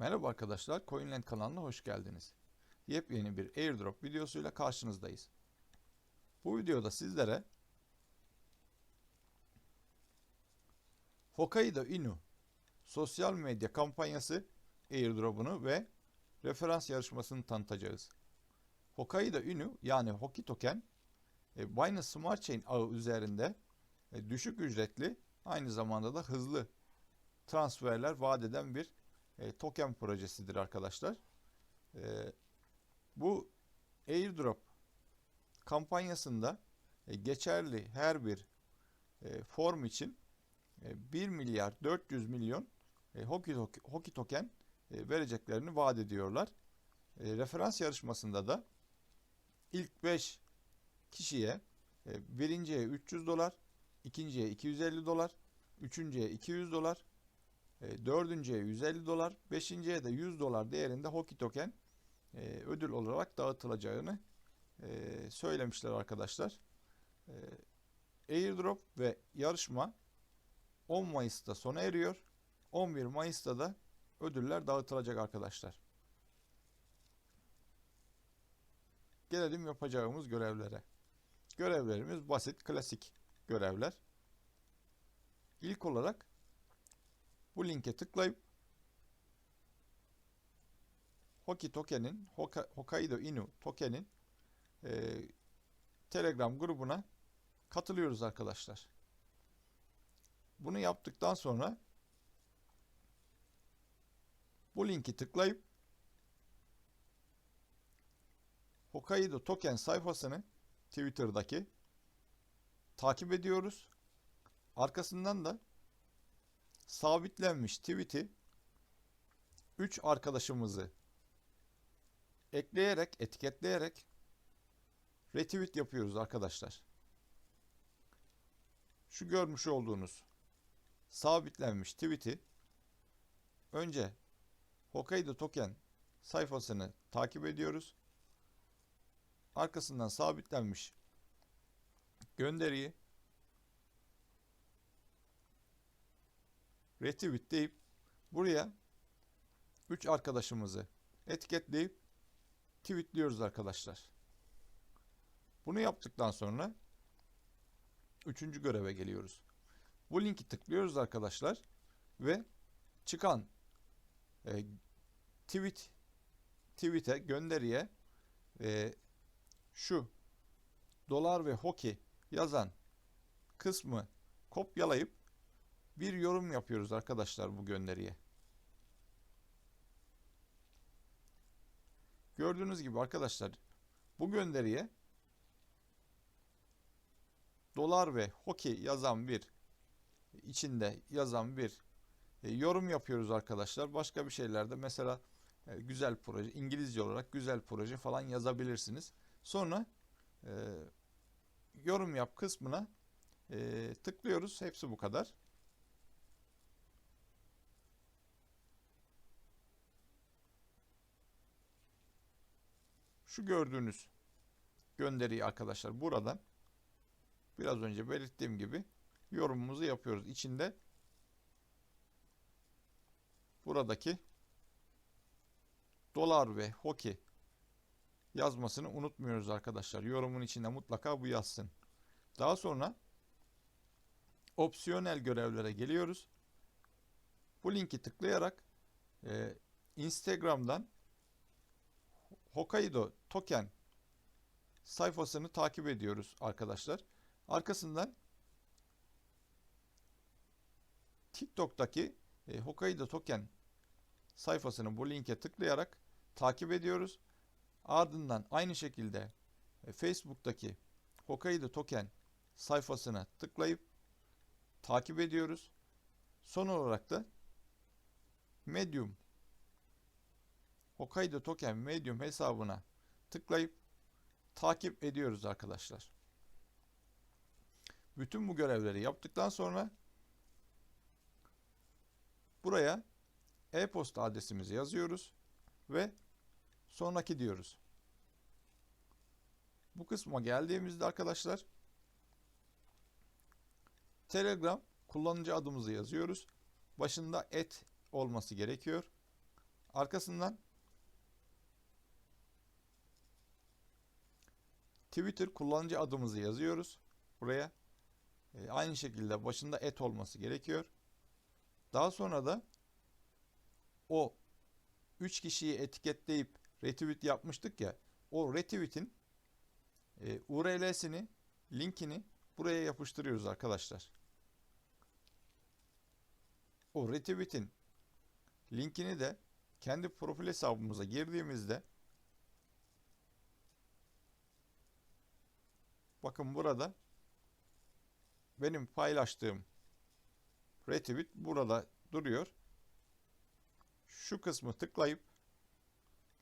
Merhaba arkadaşlar, CoinLand kanalına hoş geldiniz. Yepyeni bir airdrop videosuyla karşınızdayız. Bu videoda sizlere Hokkaido Inu sosyal medya kampanyası airdrop'unu ve referans yarışmasını tanıtacağız. Hokkaido Inu yani Hoki Token e, Binance Smart Chain ağı üzerinde e, düşük ücretli aynı zamanda da hızlı transferler vaat eden bir e, token projesidir arkadaşlar. E, bu airdrop kampanyasında e, geçerli her bir e, form için e, 1 milyar 400 milyon e, Hoki, Hoki token e, vereceklerini vaat ediyorlar. E, referans yarışmasında da ilk 5 kişiye e, birinciye 300 dolar, ikinciye 250 dolar, üçüncüye 200 dolar, dördüncüye 150 dolar, beşinciye de 100 dolar değerinde Hoki token e, ödül olarak dağıtılacağını e, söylemişler arkadaşlar. E, airdrop ve yarışma 10 Mayıs'ta sona eriyor. 11 Mayıs'ta da ödüller dağıtılacak arkadaşlar. Gelelim yapacağımız görevlere. Görevlerimiz basit, klasik görevler. İlk olarak bu linke tıklayıp Hoki token'in Hokkaido Inu token'in e, Telegram grubuna katılıyoruz arkadaşlar. Bunu yaptıktan sonra bu linki tıklayıp Hokkaido token sayfasını Twitter'daki takip ediyoruz. Arkasından da sabitlenmiş tweet'i 3 arkadaşımızı ekleyerek, etiketleyerek retweet yapıyoruz arkadaşlar. Şu görmüş olduğunuz sabitlenmiş tweet'i önce Hokkaido Token sayfasını takip ediyoruz. Arkasından sabitlenmiş gönderiyi retweet deyip buraya 3 arkadaşımızı etiketleyip tweetliyoruz arkadaşlar. Bunu yaptıktan sonra üçüncü göreve geliyoruz. Bu linki tıklıyoruz arkadaşlar ve çıkan e, tweet tweet'e gönderiye e, şu dolar ve hoki yazan kısmı kopyalayıp bir yorum yapıyoruz arkadaşlar bu gönderiye. Gördüğünüz gibi arkadaşlar bu gönderiye dolar ve hoki yazan bir içinde yazan bir e, yorum yapıyoruz arkadaşlar. Başka bir şeylerde mesela e, güzel proje İngilizce olarak güzel proje falan yazabilirsiniz. Sonra e, yorum yap kısmına e, tıklıyoruz. Hepsi bu kadar. Şu gördüğünüz gönderiyi arkadaşlar buradan biraz önce belirttiğim gibi yorumumuzu yapıyoruz. İçinde buradaki dolar ve hoki yazmasını unutmuyoruz arkadaşlar. Yorumun içinde mutlaka bu yazsın. Daha sonra opsiyonel görevlere geliyoruz. Bu linki tıklayarak e, Instagram'dan Hokkaido Token sayfasını takip ediyoruz arkadaşlar. Arkasından TikTok'taki e, Hokkaido Token sayfasını bu linke tıklayarak takip ediyoruz. Ardından aynı şekilde e, Facebook'taki Hokkaido Token sayfasına tıklayıp takip ediyoruz. Son olarak da Medium Hokkaido Token Medium hesabına tıklayıp takip ediyoruz arkadaşlar. Bütün bu görevleri yaptıktan sonra buraya e-posta adresimizi yazıyoruz ve sonraki diyoruz. Bu kısma geldiğimizde arkadaşlar Telegram kullanıcı adımızı yazıyoruz. Başında et olması gerekiyor. Arkasından Twitter kullanıcı adımızı yazıyoruz buraya. E, aynı şekilde başında et olması gerekiyor. Daha sonra da o 3 kişiyi etiketleyip retweet yapmıştık ya. O retweet'in e, URL'sini, linkini buraya yapıştırıyoruz arkadaşlar. O retweet'in linkini de kendi profil hesabımıza girdiğimizde bakın burada benim paylaştığım retweet burada duruyor. Şu kısmı tıklayıp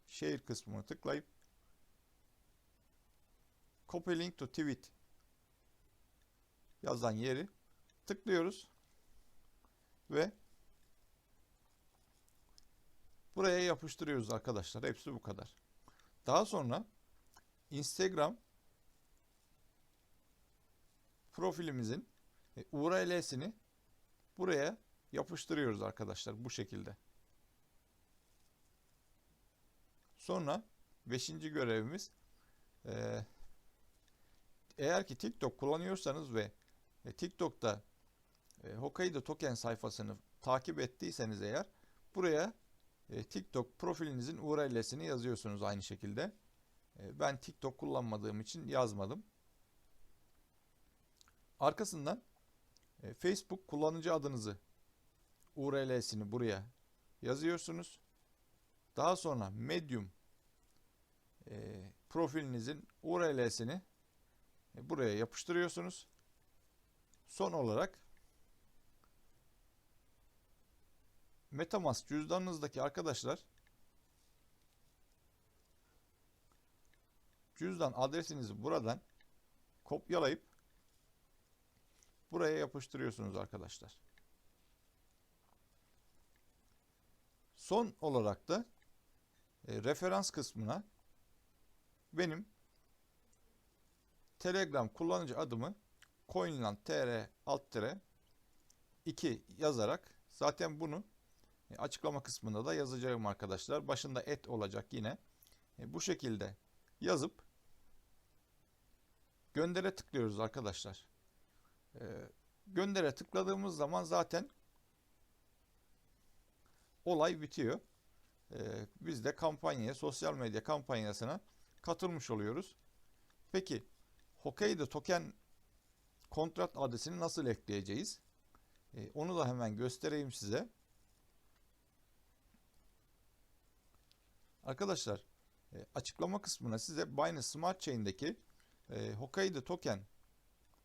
share kısmını tıklayıp copy link to tweet yazan yeri tıklıyoruz ve buraya yapıştırıyoruz arkadaşlar. Hepsi bu kadar. Daha sonra Instagram profilimizin e, URL'sini buraya yapıştırıyoruz arkadaşlar bu şekilde. Sonra beşinci görevimiz e, eğer ki TikTok kullanıyorsanız ve e, TikTok'ta Hokkaido Token sayfasını takip ettiyseniz eğer buraya TikTok profilinizin URL'sini yazıyorsunuz aynı şekilde. Ben TikTok kullanmadığım için yazmadım. Arkasından e, Facebook kullanıcı adınızı URL'sini buraya yazıyorsunuz. Daha sonra Medium e, profilinizin URL'sini e, buraya yapıştırıyorsunuz. Son olarak MetaMask cüzdanınızdaki arkadaşlar cüzdan adresinizi buradan kopyalayıp buraya yapıştırıyorsunuz arkadaşlar. Son olarak da e, referans kısmına benim Telegram kullanıcı adımı coinland.tr alt 2 yazarak zaten bunu e, açıklama kısmında da yazacağım arkadaşlar. Başında et olacak yine. E, bu şekilde yazıp göndere tıklıyoruz arkadaşlar. E, göndere tıkladığımız zaman zaten olay bitiyor. Biz de kampanyaya, sosyal medya kampanyasına katılmış oluyoruz. Peki Hokkaido token kontrat adresini nasıl ekleyeceğiz? Onu da hemen göstereyim size. Arkadaşlar e, açıklama kısmına size Binance Smart Chain'deki e, Hokkaido token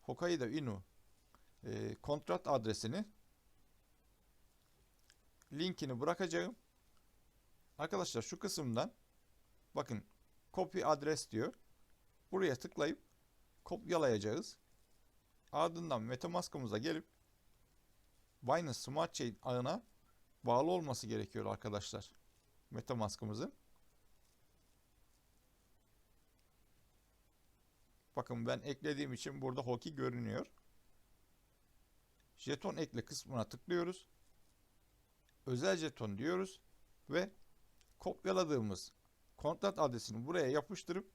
Hokkaido Inu e, kontrat adresini linkini bırakacağım. Arkadaşlar şu kısımdan bakın copy adres diyor. Buraya tıklayıp kopyalayacağız. Ardından Metamask'ımıza gelip Binance Smart Chain ağına bağlı olması gerekiyor arkadaşlar. Metamask'ımızın. Bakın ben eklediğim için burada hoki görünüyor. Jeton ekle kısmına tıklıyoruz. Özel jeton diyoruz ve kopyaladığımız kontrat adresini buraya yapıştırıp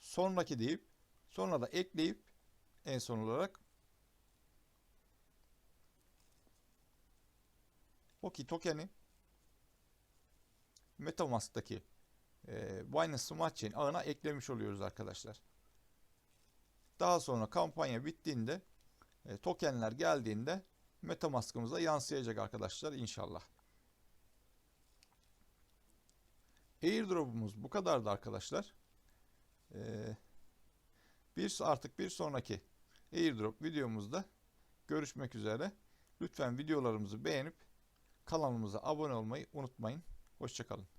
sonraki deyip sonra da ekleyip en son olarak Hoki tokeni Metamask'taki e, Binance Smart Chain ağına eklemiş oluyoruz arkadaşlar. Daha sonra kampanya bittiğinde e, tokenler geldiğinde Metamask'ımıza yansıyacak arkadaşlar inşallah. Airdrop'umuz bu kadardı arkadaşlar. Ee, bir artık bir sonraki airdrop videomuzda görüşmek üzere. Lütfen videolarımızı beğenip kanalımıza abone olmayı unutmayın. Hoşçakalın.